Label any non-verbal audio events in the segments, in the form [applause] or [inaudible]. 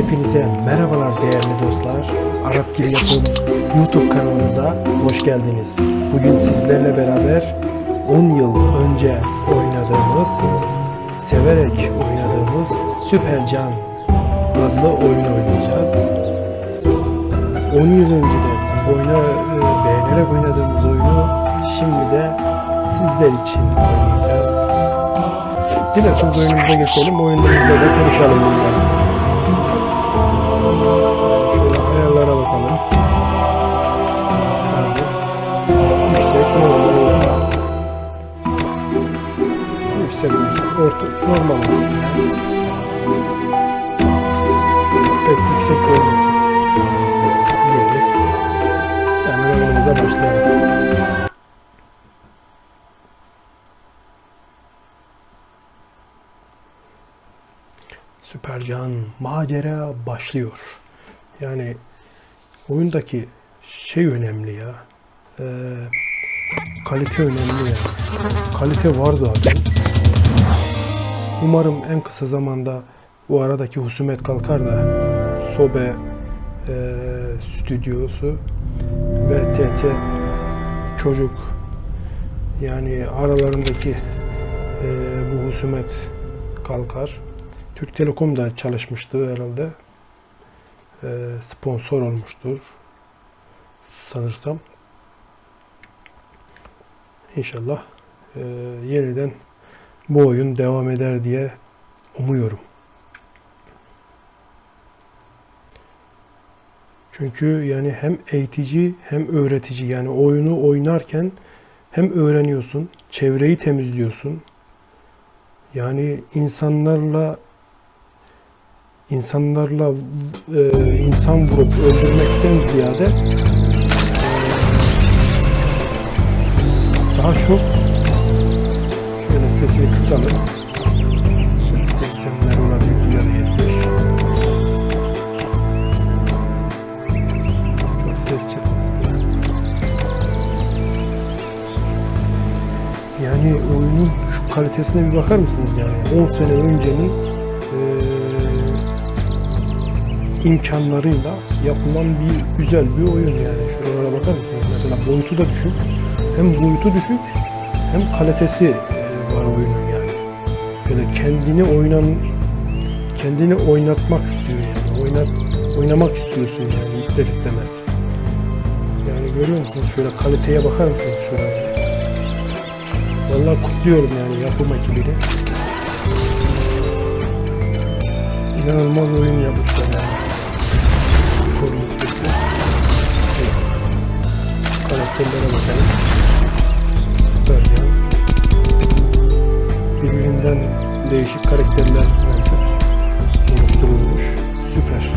Hepinize merhabalar değerli dostlar. Arap Dil Yapım YouTube kanalımıza hoş geldiniz. Bugün sizlerle beraber 10 yıl önce oynadığımız, severek oynadığımız Süper Can adlı oyun oynayacağız. 10 yıl önceden oyna, e, beğenerek oynadığımız oyunu şimdi de sizler için oynayacağız. Dilerseniz oyunumuza geçelim. Oyunumuzda da konuşalım bunları. Yüksek normal orta. Yüksek olsun. Orta normal olsun. Pek yüksek olmasın. Yani oyunumuza başlayalım. Süpercan macera başlıyor. Yani oyundaki şey önemli ya. Ee, kalite önemli yani. Kalite var zaten. Umarım en kısa zamanda bu aradaki husumet kalkar da Sobe e, stüdyosu ve TT çocuk yani aralarındaki e, bu husumet kalkar. Türk Telekom da çalışmıştı herhalde. Ee, sponsor olmuştur. Sanırsam. İnşallah e, yeniden bu oyun devam eder diye umuyorum. Çünkü yani hem eğitici hem öğretici yani oyunu oynarken hem öğreniyorsun, çevreyi temizliyorsun. Yani insanlarla insanlarla e, insan vurup öldürmekten ziyade daha çok şöyle sesini kısalım. Şöyle 80'ler olabilir ya da 70. Çok ses çıkmasın. Yani oyunun şu kalitesine bir bakar mısınız yani? 10 sene öncenin eee imkanlarıyla yapılan bir güzel bir oyun yani. Şuralara bakar mısınız? Mesela boyutu da düşük. Hem boyutu düşük hem kalitesi e, var oyunun yani. Böyle kendini oynan kendini oynatmak istiyor yani. Oynat, oynamak istiyorsun yani ister istemez. Yani görüyor musunuz? Şöyle kaliteye bakar mısınız şuraya? Vallahi kutluyorum yani yapım ekibini. İnanılmaz oyun yapmışlar yani. Karakterlere bakalım. Süper ya. Birbirinden değişik karakterler mevcut. Oluşturulmuş. Süper.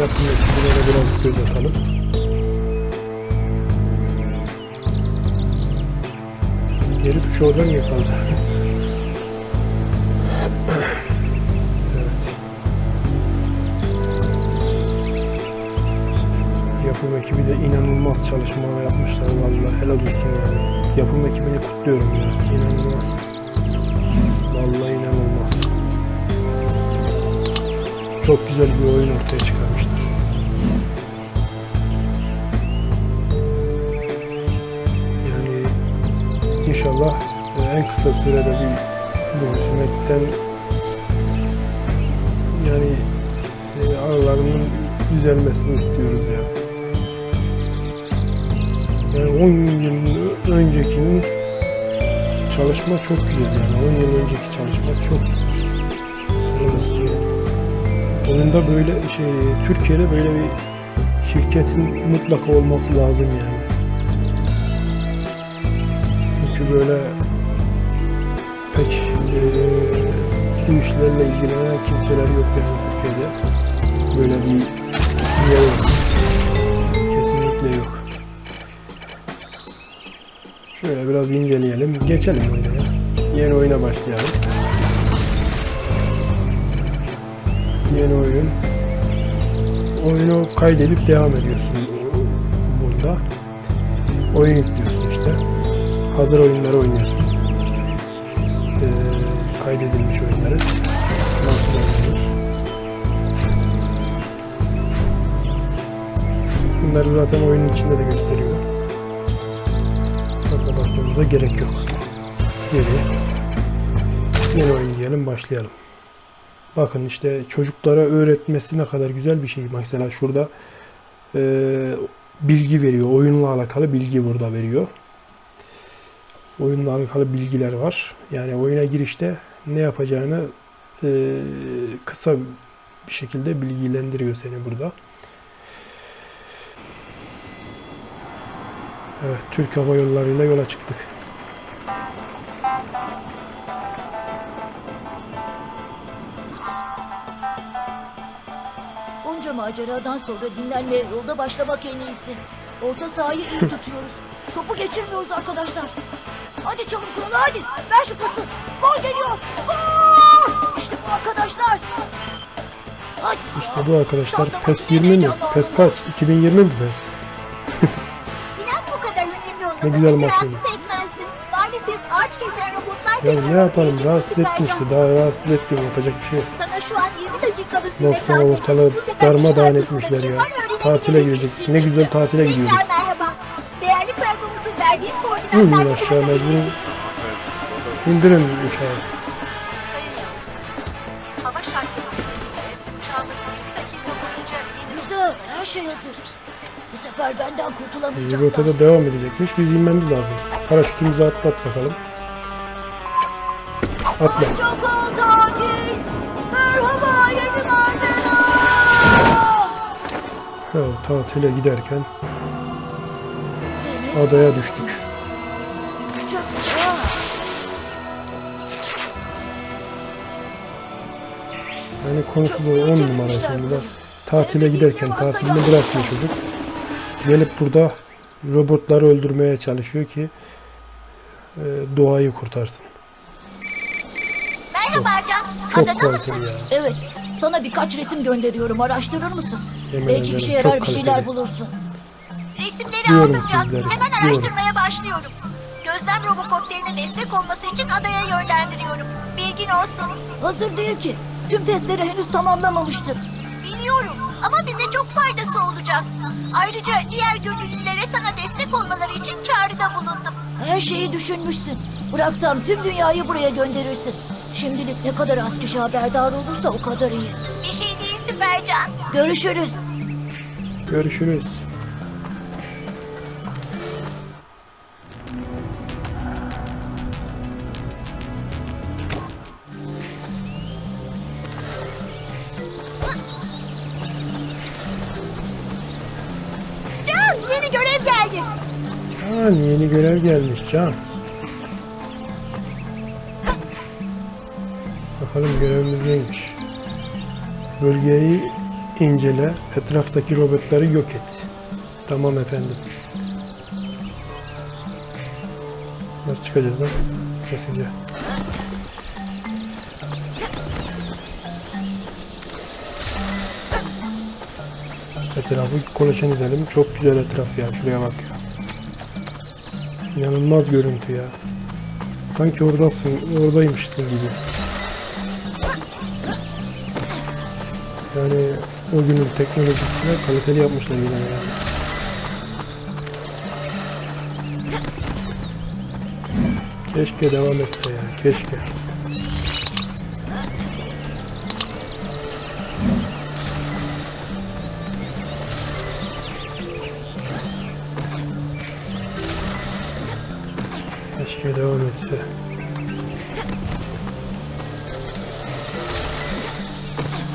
Yapım ekibine biraz göz atalım. Geri tuş oradan niye Yapım ekibi de inanılmaz çalışmalar yapmışlar vallahi helal olsun yani. Yapım ekibini kutluyorum ya. İnanılmaz. Vallahi inanılmaz. Çok güzel bir oyun ortaya çıkarmışlar. Yani İnşallah e, en kısa sürede bir bu husumetten yani e, aralarının düzelmesini istiyoruz ya. Yani 10 yıl öncekinin çalışma çok güzel yani. 10 yıl önceki çalışma çok süper. Oyunda böyle şey Türkiye'de böyle bir şirketin mutlaka olması lazım yani. Çünkü böyle pek e, bu işlerle ilgilenen kimseler yok yani Türkiye'de. Böyle bir yer olsun. Şöyle biraz inceleyelim. Geçelim oyuna. Yeni oyuna başlayalım. Yeni oyun. Oyunu kaydedip devam ediyorsun bunda. Oyun yüklüyorsun işte hazır oyunları oynuyorsun. Ee, kaydedilmiş oyunları. Nasıl oynanır? Bunları zaten oyunun içinde de gösteriyor. Fazla bakmamıza gerek yok. Geri yeni oyun diyelim başlayalım. Bakın işte çocuklara öğretmesi ne kadar güzel bir şey. Mesela şurada e, bilgi veriyor. Oyunla alakalı bilgi burada veriyor. Oyunla alakalı bilgiler var. Yani oyuna girişte ne yapacağını e, kısa bir şekilde bilgilendiriyor seni burada. Evet, Türk Hava Yolları ile yola çıktık. Bunca maceradan sonra dinlenmeye yolda başlamak en iyisi. Orta sahayı iyi tutuyoruz. Topu geçirmiyoruz arkadaşlar. Hadi çalın kralı hadi. Ver şu pası. Gol geliyor. Gol! İşte bu arkadaşlar. Hadi. İşte bu arkadaşlar PES maçın 20 mi? PES kaç? 2020 mi PES? Ne güzel beni maç rahatsız oldu. etmezdim. Maalesef ağaç kesen robotlar Yani ne yapalım rahatsız etmişti. Daha rahatsız etmiyor. Yapacak bir şey yok. Sana şu an 20 dakikalık Yoksa mesafe. ortalığı darmadağın etmişler ya. Tatile girecek. Ne güzel tatile Tekrar gidiyorduk. merhaba. Değerli kargomuzun verdiği İnin koordinatlarla aşağı mecbur. İndirin uçağı. Sefer benden kurtulamayacaklar. rotada devam edecekmiş. Biz inmemiz lazım. Paraşütümüzü atlat bakalım. Atla. Çok ol tatil. Merhaba yeni macera. Ya, tatile giderken adaya düştük. Yani konusu da on numara şimdi bak. Tatile giderken tatilini bırakmıyor çocuk. Gelip burada robotları öldürmeye çalışıyor ki e, doğayı kurtarsın. Merhaba Can. Çok Adada mısın? kaliteli ya. Evet. Sana birkaç resim gönderiyorum. Araştırır mısın? Yemin Belki ederim, işe çok yarar bir şeyler kaliteli. bulursun. Resimleri Diyorum aldım Can. sizlere, Hemen diyorum. araştırmaya başlıyorum. Gözlem robokopterine destek olması için adaya yönlendiriyorum. Bilgin olsun. Hazır değil ki. Tüm testleri henüz tamamlamamıştır. Biliyorum ama bize çok faydası olacak. Ayrıca diğer gönüllülere sana destek olmaları için çağrıda bulundum. Her şeyi düşünmüşsün. Bıraksam tüm dünyayı buraya gönderirsin. Şimdilik ne kadar az kişi haberdar olursa o kadar iyi. Bir şey değil Süpercan. Görüşürüz. Görüşürüz. Yeni görev geldi. Aa, yeni görev gelmiş Can. Bakalım görevimiz neymiş. Bölgeyi incele, etraftaki robotları yok et. Tamam efendim. Nasıl çıkacağız lan? Nasıl Etrafı kolaçan edelim. Çok güzel etraf ya. Şuraya bak ya. İnanılmaz görüntü ya. Sanki oradasın, oradaymışsın gibi. Yani o günün teknolojisine kaliteli yapmışlar yine yani. Keşke devam etse ya, keşke.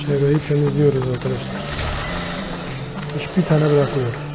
Çevreyi temizliyoruz arkadaşlar. Hiçbir tane bırakmıyoruz.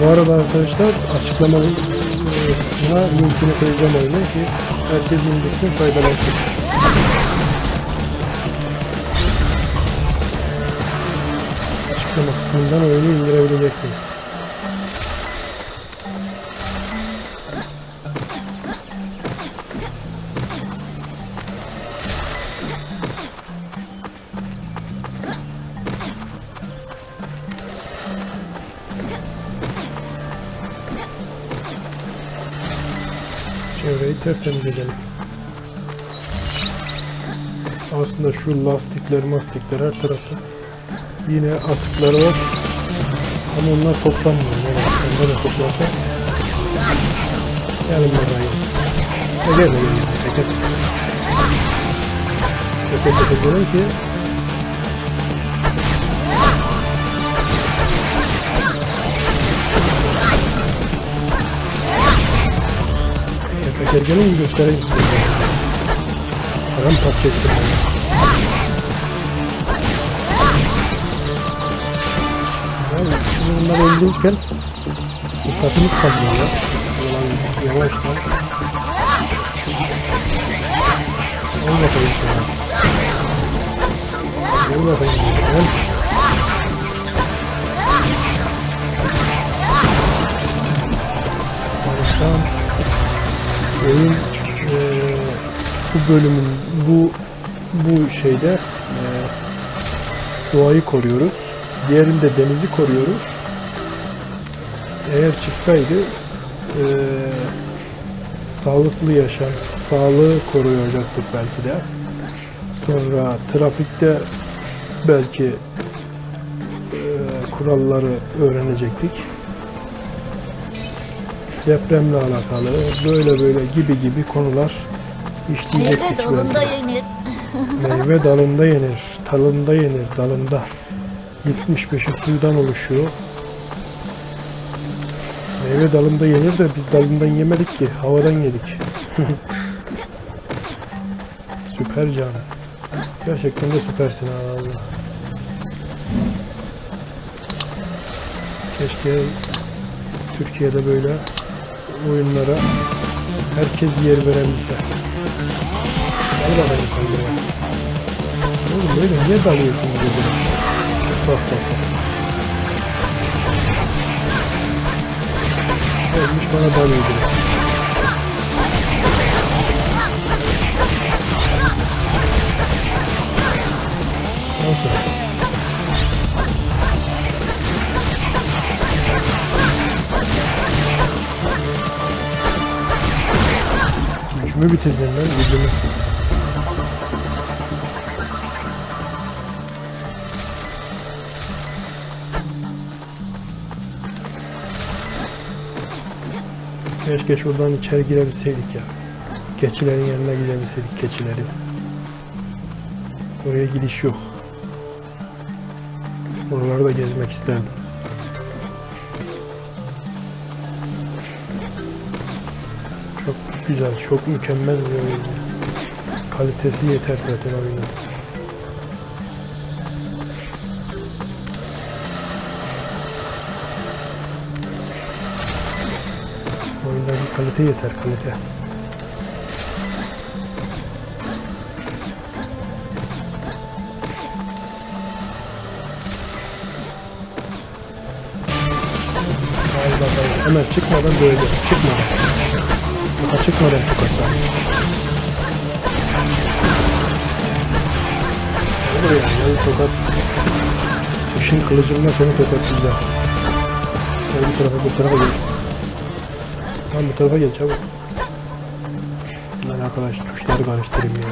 Bu arada arkadaşlar açıklamalı kısmına linkini koyacağım oyunu ki herkes indirsin faydalansın. Açıklama kısmından oyunu indirebileceksiniz. Çevreyi tertemiz edelim. Aslında şu lastikler mastikler her tarafta yine atıkları var. Ama onlar toplanmıyor. Yani onları toplarsak yanımda da yok. Öyle mi? Teker teker teker diyorum ki teker teker gelin göstereyim size. Param ettim. Yani şimdi bunlar öldürürken fırsatımız kalmıyor ya. Ulan yavaştan. Al bakayım sana. Al bakayım. Al. Yavaştan. Oyun eee, bu bölümün bu bu şeyde eee, doğayı koruyoruz. Diğerinde denizi koruyoruz. Eğer çıksaydı eee, sağlıklı yaşam, sağlığı koruyacaktık belki de. Sonra trafikte belki eee, kuralları öğrenecektik. Depremle alakalı böyle böyle gibi gibi konular işleyecektik Meyve dalında yenir. Meyve dalında yenir, talında yenir, dalında. 75'i suydan oluşuyor. Meyve dalında yenir de biz dalından yemedik ki, havadan yedik. [laughs] Süper canım. Gerçekten de süpersin ha Allah. Keşke Türkiye'de böyle oyunlara herkes yer verebilse. Gel bakayım sen buraya. Oğlum böyle niye dalıyorsun birbirine? Bak bak bak. Gelmiş bana dalıyor direkt. Nasıl? Gücümü bitirdin lan gücümü. Keşke şuradan içeri girebilseydik ya. Keçilerin yanına gidebilseydik keçilerin. Oraya gidiş yok. Oraları da gezmek isterdim. Güzel, çok mükemmel bir oyun. Kalitesi yeter zaten oyunun. Oyundaki kalite yeter, kalite. Hemen çıkmadan böyle. Çıkmadan. Daha çıkmadan tokatla. Gel buraya. Gel tokat. Işın kılıcımla seni tokatlayacağım. Gel bu tarafa bu tarafa gel. Lan bu tarafa gel çabuk. Lan arkadaş tuşları karıştırayım ya.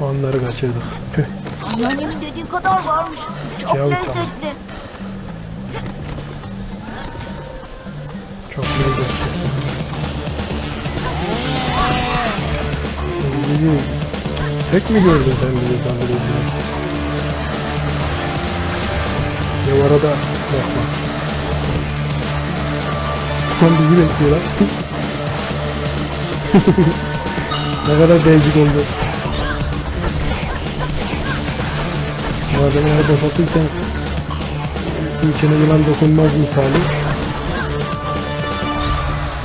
Onları kaçırdık. Tüh. Anneannemin dediğin kadar varmış. Çok Ya, lezzetli. Bizi tek mi gördün sen bizi kandırıyorsun? Ya arada bakma. Tam bizi bekliyorlar. ne kadar değcik oldu. Malzemeleri boşaltırken Su içine yılan dokunmaz misali.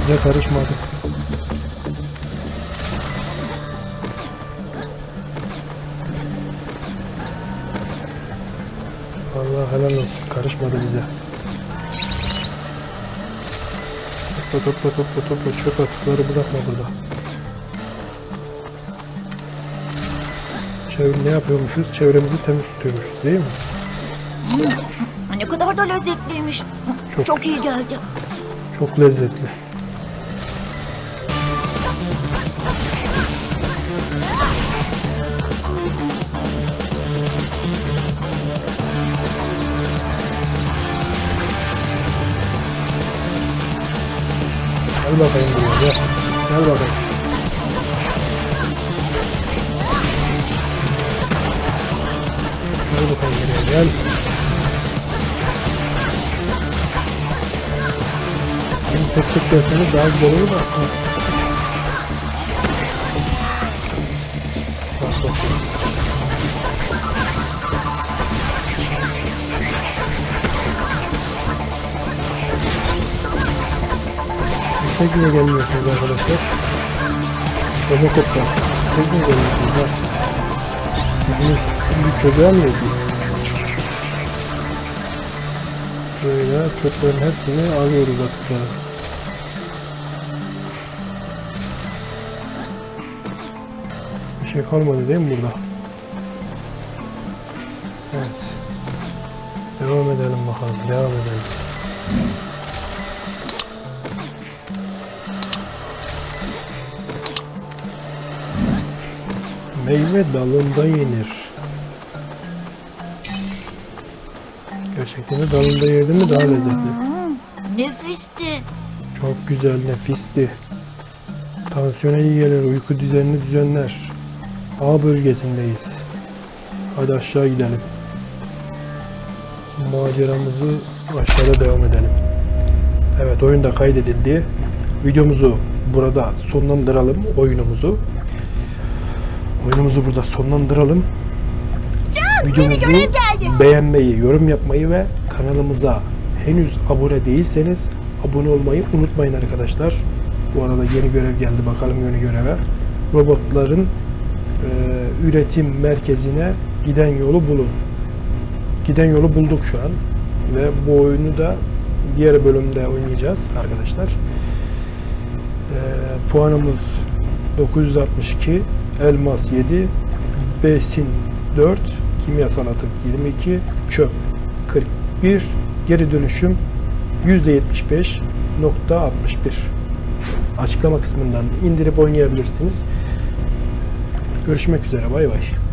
Bize karışmadı. Helal olsun. Karışmadı bize. Topla topla topla topla çöp atıkları bırakma burada. Çevre ne yapıyormuşuz? Çevremizi temiz tutuyormuşuz değil mi? Ne kadar da lezzetliymiş. Çok. Çok iyi geldi. Çok lezzetli. Bakayım buraya gel. Gel bakayım. Gel bakayım buraya gel. Şimdi tek tek gelseniz daha güzel olur da Tek yine gelmiyorsunuz arkadaşlar. Robocop'ta. Tek yine gelmiyorsunuz ha. Bizim bir çocuğa mı yedi? Böyle çöplerin hepsini alıyoruz atıkları. Bir şey kalmadı değil mi burada? Evet. Devam edelim bakalım. Devam edelim. Meyve dalında yenir. Gerçekten de dalında yedi mi daha lezzetli. Nefisti. Çok güzel, nefisti. Tansiyona iyi gelir, uyku düzenini düzenler. A bölgesindeyiz. Hadi aşağı gidelim. Maceramızı aşağıda devam edelim. Evet, oyun da kaydedildi. Videomuzu burada sonlandıralım, oyunumuzu. Oyunumuzu burada sonlandıralım. Videomuzu görev geldi. beğenmeyi, yorum yapmayı ve kanalımıza henüz abone değilseniz abone olmayı unutmayın arkadaşlar. Bu arada yeni görev geldi. Bakalım yeni göreve. Robotların e, üretim merkezine giden yolu bulun. Giden yolu bulduk şu an. Ve bu oyunu da diğer bölümde oynayacağız arkadaşlar. E, puanımız 962, elmas 7, besin 4, kimyasal atık 22, çöp 41, geri dönüşüm %75.61. Açıklama kısmından indirip oynayabilirsiniz. Görüşmek üzere. Bay bay.